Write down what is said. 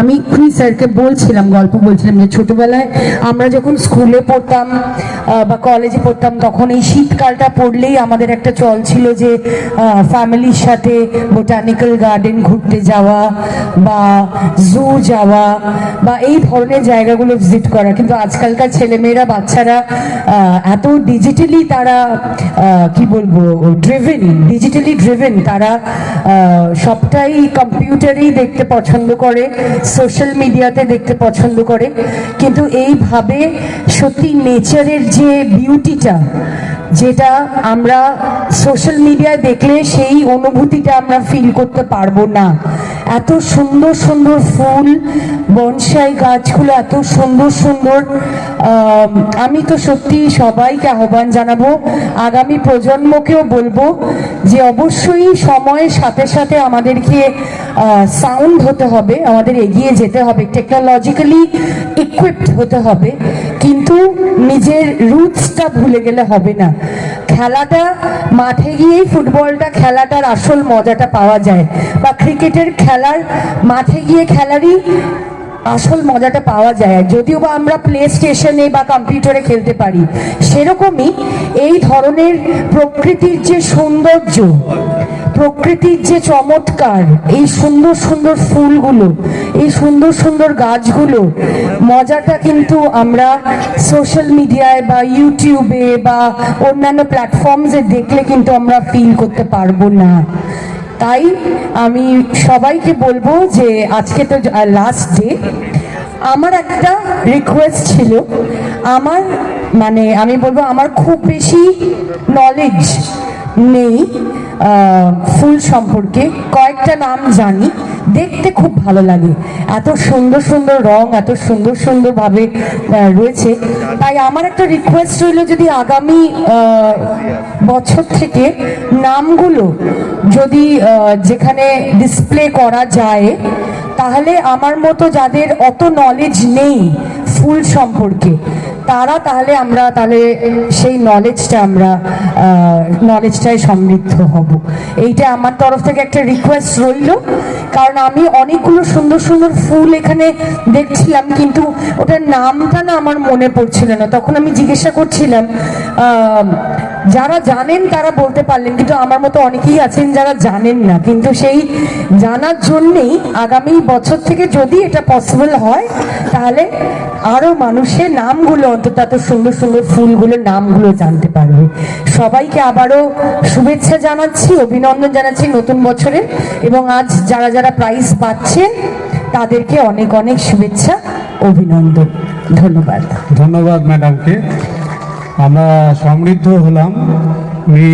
আমি এক্ষুনি স্যারকে বলছিলাম, গল্প বলছিলাম যে ছোটবেলায় আমরা যখন স্কুলে পড়তাম বা কলেজে পড়তাম, তখন এই শীতকালটা পড়লেই আমাদের একটা চল ছিল যে ফ্যামিলির সাথে বোটানিক্যাল গার্ডেন ঘুরতে যাওয়া, বা জু যাওয়া, বা এই ধরনের জায়গাগুলো ভিজিট করা। কিন্তু আজকালকার ছেলেমেয়েরা, বাচ্চারা এত ডিজিটালি তারা কি বলব ড্রিভেন ডিজিটালি ড্রিভেন তারা সবটাই কম্পিউটারেই দেখতে পছন্দ করে। সোশ্যাল মিডিয়াতে দেখতে পছন্দ করে। কিন্তু এইভাবে সত্যি নেচারের যে বিউটিটা যেটা আমরা সোশ্যাল মিডিয়ায় দেখলে সেই অনুভূতিটা আমরা ফিল করতে পারব না। এত সুন্দর সুন্দর ফুল, বনসাই গাছগুলো এত সুন্দর সুন্দর, আমি তো সত্যি সবাইকে আহ্বান জানাব, আগামী প্রজন্মকেও বলব যে অবশ্যই সময়ের সাথে সাথে আমাদেরকে সাউন্ড হতে হবে, আমাদের এগিয়ে যেতে হবে টেকনোলজিক্যালি ইকুইপড হতে হবে, কিন্তু নিজের রুটসটা ভুলে গেলে হবে না। খেলাটা, মাঠে গিয়েই ফুটবলটা খেলাটার আসল মজাটা পাওয়া যায়। বা ক্রিকেটের খেলার, মাঠে গিয়ে খেলারই আসল মজাটা পাওয়া যায়। যদিও বা আমরা প্লে স্টেশনে বা কম্পিউটারে খেলতে পারি। সেরকমই এই ধরনের প্রকৃতির যে সৌন্দর্য, প্রকৃতির যে চমৎকার, এই সুন্দর সুন্দর ফুলগুলো এই সুন্দর সুন্দর গাছগুলো, মজাটা কিন্তু আমরা সোশ্যাল মিডিয়ায় বা ইউটিউবে বা অন্যান্য প্ল্যাটফর্মসে দেখলে কিন্তু আমরা ফিল করতে পারব না। তাই আমি সবাইকে বলব যে আজকে তো লাস্ট ডে আমার একটা রিকোয়েস্ট ছিল, আমার মানে আমি বলব আমার খুব বেশি নলেজ নেই ফুল সম্পর্কে। কয়েকটা নাম জানি। দেখতে খুব ভালো লাগে। এত সুন্দর সুন্দর রং, এত সুন্দর সুন্দরভাবে রয়েছে। তাই আমার একটা রিকোয়েস্ট রইল যদি আগামী বছর থেকে নামগুলো যদি যেখানে ডিসপ্লে করা যায়, তাহলে আমার মতো যাদের অত নলেজ নেই ফুল সম্পর্কে। তারা তাহলে আমরা তাহলে সেই নলেজটা আমরা নলেজটাই সমৃদ্ধ হব। এইটা আমার তরফ থেকে একটা রিকোয়েস্ট রইল। কারণ আমি অনেকগুলো সুন্দর সুন্দর ফুল এখানে দেখছিলাম, কিন্তু ওটার নামটা না আমার মনে পড়ছিল না। তখন আমি জিজ্ঞাসা করছিলাম যারা জানেন তারা বলতে পারলেন, কিন্তু আমার মতো অনেকেই আছেন যারা জানেন না। কিন্তু সেই জানার জন্যেই আগামী বছর থেকে যদি এটা পসিবল হয়, তাহলে আরও মানুষের নামগুলো অন্তত এত সুন্দর সুন্দর ফুলগুলোর নামগুলো জানতে পারবে। সবাইকে আবারও শুভেচ্ছা জানাচ্ছি, অভিনন্দন জানাচ্ছি নতুন বছরের, এবং আজ যারা যারা প্রাইজ পাচ্ছেন, তাদেরকে অনেক অনেক শুভেচ্ছা, অভিনন্দন। ধন্যবাদ। ধন্যবাদ ম্যাডামকে। আমরা সমৃদ্ধ হলাম। উনি